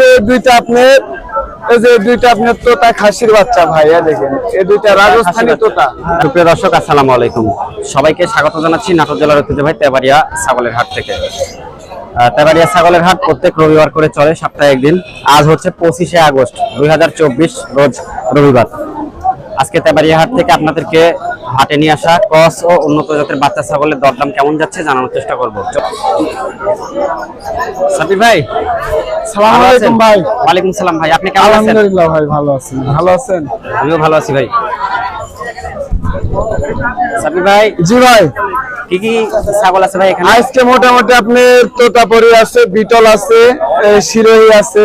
যে দুইটা আপনার এই যে দুইটা আপনার তোতা খাসির বাচ্চা ভাই দেখেন। এই দুইটা রাজস্থানি তোতা। সুপ্রিয় দর্শক আসসালামু আলাইকুম। সবাইকে স্বাগত জানাচ্ছি নাটোর জেলার ঐতিহ্যবাহী তেবাড়িয়া ছাগলের হাট থেকে। তেবাড়িয়া ছাগলের হাট প্রত্যেক রবিবার করে চলে সপ্তাহে একদিন। আজ হচ্ছে পঁচিশে আগস্ট দুই হাজার চব্বিশ রোজ রবিবার। আজকে তেবাড়িয়া হাট থেকে আপনাদেরকে হাটে নিয়ে আসা ক্রস ও উন্নত জাতের বাচ্চা ছাগলের দরদাম কেমন যাচ্ছে জানানোর চেষ্টা করব। সাবির ভাই সালাম আলাইকুম ভাই। ওয়ালাইকুম সালাম ভাই আপনি কেমন আছেন? আলহামদুলিল্লাহ ভাই ভালো ভালো আছেন? আমিও ভালো আছি ভাই। সাবির ভাই জি ভাই। কি কি ছাগল আছে ভাই এখানে? আজকে মোটামুটি আপনার তোতাপরি আছে বিটল আছে এ, আছে।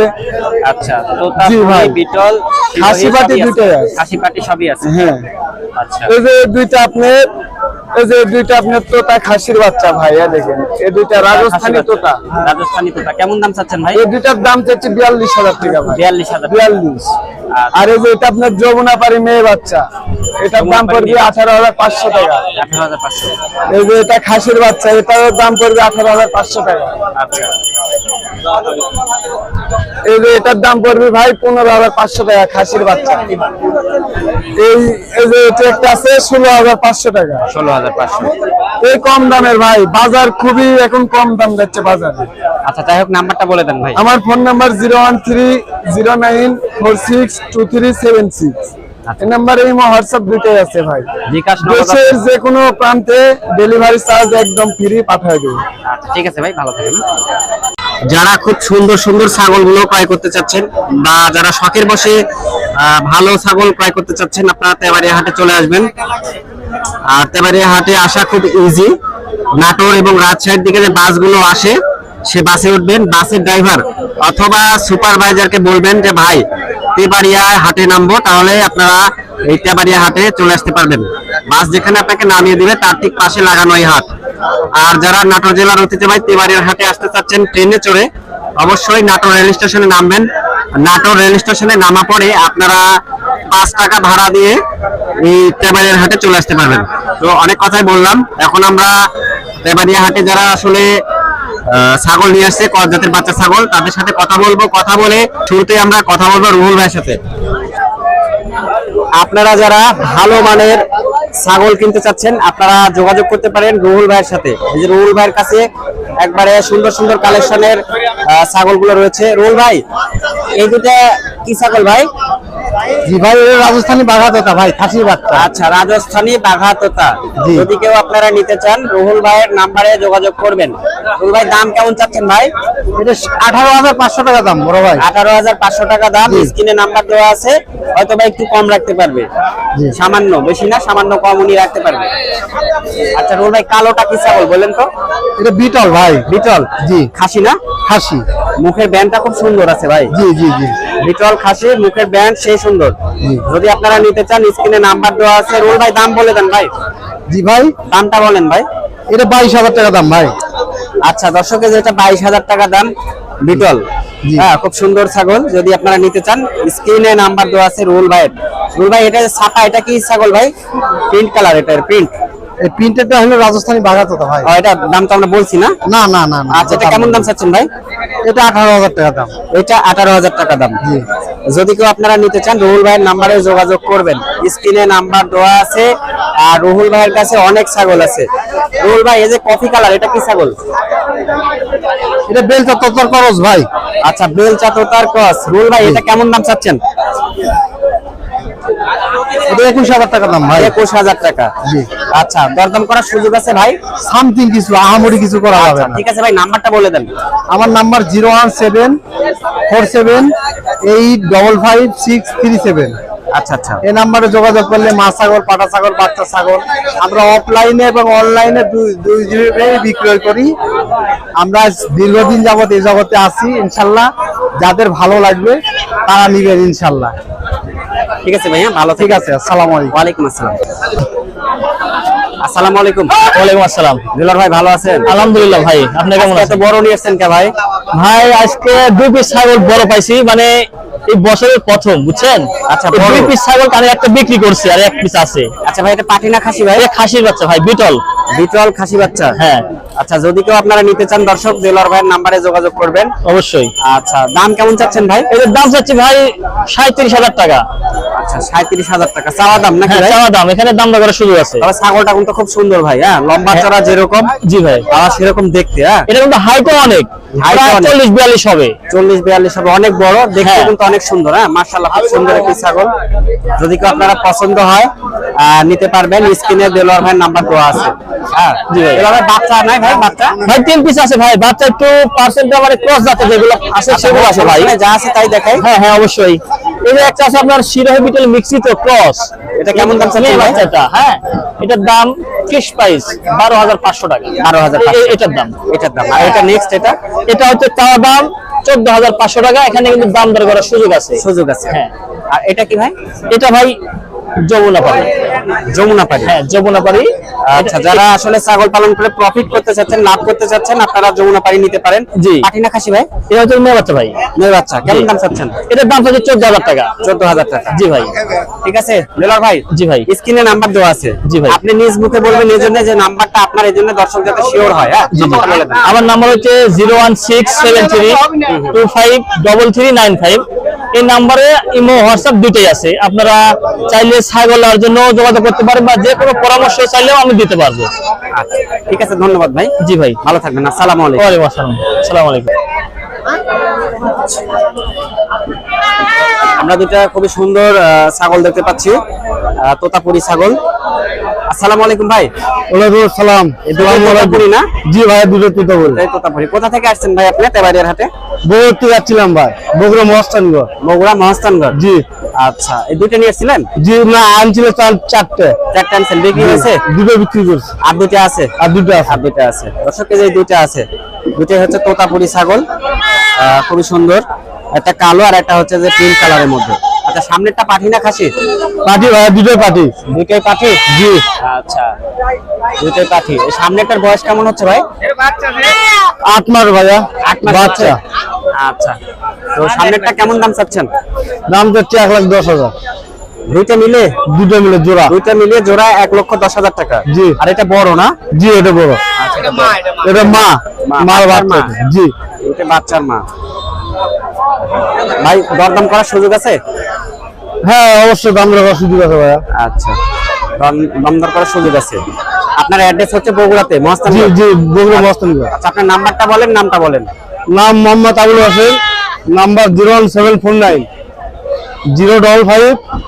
আচ্ছা তো জি বিটল। দুটোই আছে। সবই আছে। হ্যাঁ। আচ্ছা এই যে দুইটা আপনার এই যে দুইটা আপনার তোতা খাসির বাচ্চা ভাই এই দেখেন। এই দুইটা রাজস্থানি তোতা। রাজস্থানি তোতা। কেমন দাম চাচ্ছেন ভাই? এই দুইটার দাম চাচ্ছি বিয়াল্লিশ হাজার টাকা ভাই। বিয়াল্লিশ হাজার। বিয়াল্লিশ। আর এই যে এটা আপনার যমুনা পারি মেয়ে বাচ্চা। এটার দাম পড়বে আঠারো হাজার পাঁচশো টাকা। এই যে এটা খাসির বাচ্চা এটার দাম পড়বে আঠারো হাজার পাঁচশো টাকা। আচ্ছা। এই যে এটার দাম পড়বে ভাই পনেরো হাজার পাঁচশো টাকা খাসির বাচ্চা। এই এই যে একটা আছে ষোলো হাজার পাঁচশো টাকা। ষোলো হাজার পাঁচশো। এই কম দামের ভাই বাজার খুবই এখন কম দাম যাচ্ছে বাজারে। আচ্ছা যাই হোক নাম্বারটা বলে দেন ভাই। আমার phone number zero one three zero nine four six two three seven six. এই নাম্বারে ইমো হোয়াটসঅ্যাপ দুটোই আছে ভাই। দেশের যে কোনো প্রান্তে ডেলিভারি চার্জ একদম ফ্রি পাঠিয়ে দেবে আচ্ছা ঠিক আছে ভাই ভালো থাকেন। যারা খুব সুন্দর সুন্দর ছাগলগুলো ক্রয় করতে চাচ্ছেন বা যারা শখের বসে ভালো ছাগল ক্রয় করতে চাচ্ছেন, আপনারা তেবাড়িয়া হাটে চলে আসবেন। আর তেবাড়িয়া হাটে আসা খুব ইজি নাটোর এবং রাজশাহীর দিকে যে বাসগুলো আসে, সে বাসে উঠবেন। বাসের ড্রাইভার অথবা সুপারভাইজারকে বলবেন যে, ভাই তেবাড়িয়া হাটে নামবো, তাহলে আপনারা এই তেবাড়িয়া হাটে চলে আসতে পারবেন। বাস যেখানে আপনাকে নামিয়ে দিবে, তার ঠিক পাশে লাগানো এই হাট। আর যারা নাটোর জেলার ঐতিহ্যবাহী তেবাড়িয়ার হাটে আসতে চাচ্ছেন, ট্রেনে চড়ে অবশ্যই নাটোর রেল স্টেশনে নামবেন। নাটোর রেল স্টেশনে নামা পরে আপনারা পাঁচ টাকা ভাড়া দিয়ে এই তেবাড়িয়ার হাটে চলে আসতে পারবেন। তো অনেক কথাই বললাম। এখন আমরা তেবাড়িয়া হাটে যারা আসলে ছাগল নিয়ে আসছে কর জাতের বাচ্চা ছাগল, তাদের সাথে কথা বলব। কথা বলে শুরুতে আমরা কথা বলব রুহুল ভাইয়ের সাথে। আপনারা যারা ভালো মানের ছাগল কিনতে চাচ্ছেন, আপনারা যোগাযোগ করতে পারেন রুহুল ভাইয়ের সাথে। এই যে রুহুল ভাইয়ের কাছে একবারে সুন্দর সুন্দর কালেকশনের ছাগলগুলো রয়েছে। রুহুল ভাই, এই দুটা কি ছাগল ভাই? জি ভাই রাজস্থানি বাঘা তোতা ভাই খাসির বাচ্চা। আচ্ছা রাজস্থানী বাঘা তোতা। যদি কেউ আপনারা নিতে চান রুহুল ভাইয়ের নাম্বারে যোগাযোগ করবেন। রুহুল ভাই দাম কেমন চাচ্ছেন ভাই? এটা আঠারো হাজার পাঁচশো টাকা দাম বড় ভাই। আঠারো হাজার পাঁচশো টাকা দাম স্ক্রিনে নাম্বার দেওয়া আছে। হয়তো বা একটু কম রাখতে পারবে। সামান্য বেশি না সামান্য কম উনি রাখতে পারবে। আচ্ছা রুহুল ভাই কালোটা কি ছাগল বলেন তো? এটা বিটল ভাই। বিটল। জি। খাসি না? খাসি। মুখের ব্যান্ডটা খুব সুন্দর আছে ভাই। জি জি জি। বিটল খাসি মুখের ব্যান্ড সেই সুন্দর। যদি আপনারা নিতে চান স্ক্রিনে নাম্বার দেওয়া আছে। রুহুল ভাই দাম বলে দেন ভাই। জি ভাই। দামটা বলেন ভাই। এটা বাইশ হাজার টাকা দাম ভাই। আচ্ছা দর্শকের যেটা বাইশ হাজার টাকা দাম বিটল জি। হ্যাঁ খুব সুন্দর ছাগল। যদি আপনারা নিতে চান স্ক্রিনে নাম্বার দেওয়া আছে রুল ভাই রুল ভাই এটা ছাপা এটা কি ছাগল ভাই? প্রিন্ট কালার এটার প্রিন্ট। এই প্রিন্টারটা হলো রাজস্থানি বাঘা তোতা ভাই। এটা দাম তো আমরা বলছি না? না না না না আচ্ছা এটা কেমন দাম চাচ্ছেন ভাই? এটা আঠারো হাজার টাকা দাম। এটা আঠারো হাজার টাকা দাম। যদি কেউ আপনারা নিতে চান রুহুল ভাইয়ের নাম্বারে যোগাযোগ করবেন। স্ক্রিনে নাম্বার দেওয়া আছে আর রুহুল ভাইয়ের কাছে অনেক ছাগল আছে। রুহুল ভাই এই যে কফি কালার এটা কি ছাগল? এটা বেলটা ততর খরচ ভাই। আচ্ছা বেল চাততার ক্রস রুল ভাই এটা কেমন দাম চাচ্ছেন? একুশ হাজার টাকা দাম ভাই। একুশ হাজার টাকা। আচ্ছা দরদাম করার সুযোগ আছে ভাই? সামথিং কিছু আহামরি কিছু করা আচ্ছা ঠিক আছে ভাই নাম্বারটা বলে দেন। আমার number zero one seven four seven eight double five six three seven. আচ্ছা আচ্ছা। এই নাম্বারে যোগাযোগ করলে মা ছাগল পাটা ছাগল বাচ্চা ছাগল আমরা অফলাইনে এবং অনলাইনে দুই বিক্রয় করি। আমরা দীর্ঘদিন যাবত এই জগতে আছি ইনশাল্লাহ। যাদের ভালো লাগবে তারা নিবেন ইনশাল্লাহ। ঠিক আছে ভাইয়া ভালো ঠিক আছে আসসালামু আলাইকুম। ওয়ালাইকুম আসসালাম। আসসালামু আলাইকুম। ওয়ালাইকুম আসসালাম। দিলর ভাই ভালো আছেন? আলহামদুলিল্লাহ ভাই আপনি কেমন আজকে এত বড় নিয়ে কে ভাই? ভাই আজকে দুই পিস ছাগল বড় পাইছি মানে এই বছরের প্রথম বুঝছেন? আচ্ছা, এই দুই পিস ছাগল কানে একটা বিক্রি করছে আর এক পিস আছে। আচ্ছা ভাই এটা পাটি না খাসি ভাই? এটা খাসির বাচ্চা ভাই বিটল। বিটল খাসি বাচ্চা। হ্যাঁ। আচ্ছা যদি কেউ আপনারা নিতে চান দর্শক দেলোয়ার ভাইয়ের নাম্বারে যোগাযোগ করবেন। অবশ্যই। আচ্ছা দাম কেমন চাচ্ছেন ভাই? এদের দাম চাচ্ছি ভাই সাঁত্রিশ হাজার টাকা। আচ্ছা সাঁত্রিশ হাজার টাকা। চাওয়া দাম নাকি হ্যাঁ চাওয়া দাম। এখানে দাম দর করার সুযোগ আছে। তবে ছাগলটা কিন্তু খুব সুন্দর ভাই হ্যাঁ? লম্বা চড়া যেরকম জি ভাই। সেরকম দেখতে হ্যাঁ? এটা কিন্তু হাইটও অনেক। চল্লিশ বিয়াল্লিশ হবে। চল্লিশ বিয়াল্লিশ হবে অনেক বড়। দেখতে হ্যাঁ। কিন্তু অনেক সুন্দর হ্যাঁ? মার্শাল্লাহ খুব সুন্দর একটি ছাগল। যদি কেউ আপনারা পছন্দ হয় আহ, নিতে পারবেন। স্ক্রিনে দেলোয়ার ভাইয়ের নাম্বার দেওয়া আছে। হ্যাঁ? জি ভাই। বাচ্চা নাই ভাই বাচ্চা? ভাই তিন পিস আছে ভাই বাচ্চা একটু পার্সেন্ট ক্রস জাতে যেগুলো আছে সেগুলো আছে ভাই। এখানে যা আছে তাই দেখাই। হ্যাঁ হ্যাঁ অবশ্যই। এই যে একটা আছে আপনার শিরোহী বিটেল মিক্সিত ক্রস এটা কেমন দাম ভাই? হ্যাঁ এটার দাম ফিক্স প্রাইস বারো হাজার পাঁচশো টাকা। 12,500 এ- এটার দাম। এটার দাম। আর এটা নেক্সট এটা? এটা হচ্ছে চাওয়া দাম চোদ্দ হাজার পাঁচশো টাকা এখানে কিন্তু দাম দর করার সুযোগ আছে। সুযোগ আছে। হ্যাঁ। আর এটা কি ভাই? এটা ভাই যমুনা পাড়ি যমুনা হ্যাঁ যমুনা আচ্ছা যারা আসলে ছাগল পালন করে প্রফিট করতে চাচ্ছেন লাভ করতে চাচ্ছেন আপনারা যমুনা নিতে পারেন। জি। খাসি ভাই? এটা হচ্ছে মেয়ে বাচ্চা ভাই। মেয়ে বাচ্চা কেমন দাম চাচ্ছেন? এটার দাম হচ্ছে চোদ্দ হাজার টাকা। চোদ্দ হাজার টাকা। জি ভাই। ঠিক আছে? লেলার ভাই জি ভাই। স্ক্রিনে নাম্বার দেওয়া আছে। জি ভাই। আপনি নিজ মুখে বলবেন এই জন্য যে নাম্বারটা আপনার এই জন্য দর্শক যাতে শিওর হয় হ্যাঁ। আমার নাম্বার হচ্ছে zero one six seven three two five double three nine five. এই নাম্বারে ইমো হোয়াটসঅ্যাপ দুটোই আছে। আপনারা চাইলে ছাগল জন্য যোগাযোগ করতে পারেন বা যে কোনো পরামর্শ চাইলেও আমি দিতে পারব। আচ্ছা ঠিক আছে ধন্যবাদ ভাই। জি ভাই। ভালো থাকবেন আসসালামু আলাইকুম। ওয়ালাইকুম আসসালাম। আসসালামু আলাইকুম। আমরা দুটা খুবই সুন্দর ছাগল দেখতে পাচ্ছি তোতাপুরি ছাগল। আসসালামু আলাইকুম ভাই। ওয়ালাইকুম আসসালাম। দুটো তোতাপুরি না? জি ভাই দুটো তুতো বলি। এই তোতাপুরি কোথা থেকে আসছেন ভাই আপনি? তেবাড়িয়ার হাটে? বগুড়তে যাচ্ছিলাম ভাই। বগুড়া মহাস্থানগড়। বগুড়া মহাস্থানগড়? জি। আচ্ছা এই দুটো নিয়ে এসেছিলেন জি না আনছিল চার চারটে। চারটা আনছেন। বিক্রি হয়েছে? দুটো বিক্রি করছি। আর দুটো আছে? আর দুটো আছে। আর দুটো আছে। দর্শক এই দুটো আছে দুটোই হচ্ছে তোতাপুরি ছাগল। খুবই সুন্দর। একটা কালো আর একটা হচ্ছে যে পিঙ্ক কালারের মধ্যে। আচ্ছা সামনেরটা পাঠি না খাসি পার্টি ভাই দুটোই পার্টি দুইটাই পাঠি? জি। আচ্ছা দুইটাই পাঠি। এই সামনেরটার বয়স কেমন হচ্ছে ভাই? আট মাস ভাইয়া। আট মাস বাচ্চা। আচ্ছা তো সামনেরটা কেমন দাম চাচ্ছেন? দাম যাচ্ছে এক লাখ দশ হাজার। দুইটা মিলে? দুটো মিলে জোড়া। দুইটা মিলিয়ে জোড়া এক লক্ষ দশ হাজার টাকা। জি। আর এটা বড় না? জি এটা বড়। এটা মা। মা, মার মা। জি। এটা বাচ্চার মা। ভাই দরদাম করার সুযোগ আছে? হ্যাঁ অবশ্যই দাম রাখার সুযোগ আছে ভাইয়া। আচ্ছা। দম- করার সুযোগ আছে। আপনার অ্যাড্রেস হচ্ছে বগুড়াতে মহাস্থান জি জি বগুড়া মহাস্থানগড় আচ্ছা আপনার নাম্বারটা বলেন নামটা বলেন। নাম Mohammad Abul Hossain number zero one seven four nine. Zero double five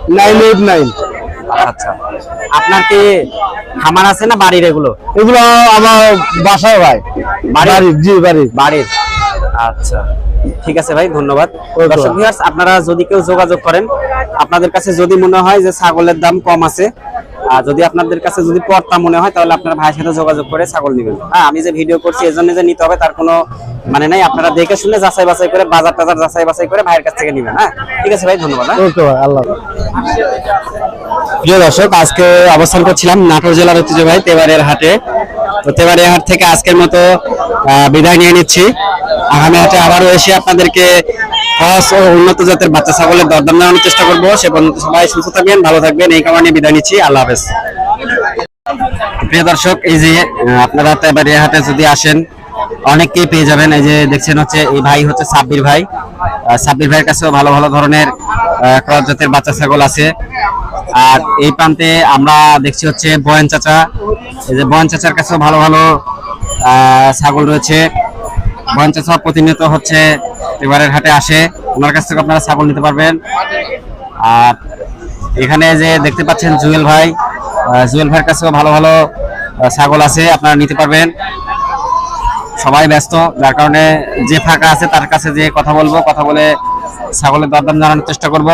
nine eight nine. আচ্ছা। আপনার কি খামার আছে না বাড়ির এগুলো? এগুলো আমার বাসায় ভাই। বাড়ির? বাড়ির জি বাড়ির। বাড়ির। আচ্ছা। ঠিক আছে ভাই ধন্যবাদ। দর্শক আপনারা যদি কেউ যোগাযোগ করেন আপনাদের কাছে যদি মনে হয় যে ছাগলের দাম কম আছে আর যদি আপনাদের কাছে যদি পর্তা মনে হয় তাহলে আপনারা ভাইয়ের সাথে যোগাযোগ করে ছাগল নেবেন। হ্যাঁ আমি যে ভিডিও করছি এই জন্য যে নিতে হবে তার কোনো মানে নাই। আপনারা দেখে শুনে যাচাই বাছাই করে বাজার টাজার যাচাই বাছাই করে ভাইয়ের কাছ থেকে নেবেন। হ্যাঁ ঠিক আছে ভাই ধন্যবাদ হ্যাঁ। ভাই আল্লাহ প্রিয় দর্শক আজকে অবস্থান করছিলাম নাটোর জেলার ঐতিহ্য ঐতিহ্যবাহী তেবাড়িয়ার হাটে। তো তেবাড়িয়া হাট থেকে আজকের মতো আহ, বিদায় নিয়ে নিচ্ছি। আগামী হাটে আবারও এসে আপনাদেরকে খস ও উন্নত জাতের বাচ্চা ছাগলের দরদাম জানানোর চেষ্টা করব। সে পর্যন্ত সবাই সুস্থ থাকবেন, ভালো থাকবেন। এই কারণে বিদায় নিচ্ছি। আল্লাহ হাফেজ। প্রিয় দর্শক, এই যে আপনারা তেবাড়িয়া হাটে যদি আসেন, অনেককেই পেয়ে যাবেন। এই যে দেখছেন হচ্ছে, এই ভাই হচ্ছে সাব্বির ভাই। সাব্বির ভাইয়ের কাছেও ভালো ভালো ধরনের ক্রস জাতের বাচ্চা ছাগল আছে। আর এই প্রান্তে আমরা দেখছি হচ্ছে বয়ান চাচা। এই যে বয়ান চাচার কাছেও ভালো ভালো ছাগল রয়েছে। বয়ান চাচা প্রতিনিয়ত হচ্ছে এবারের হাটে আসে, ওনার কাছ থেকে আপনারা ছাগল নিতে পারবেন। আর এখানে যে দেখতে পাচ্ছেন জুয়েল ভাই জুয়েল ভাইয়ের কাছেও ভালো ভালো ছাগল আছে, আপনারা নিতে পারবেন। সবাই ব্যস্ত, যার কারণে যে ফাঁকা আছে তার কাছে যে কথা বলব, কথা বলে ছাগলের দরদাম জানানোর চেষ্টা করব।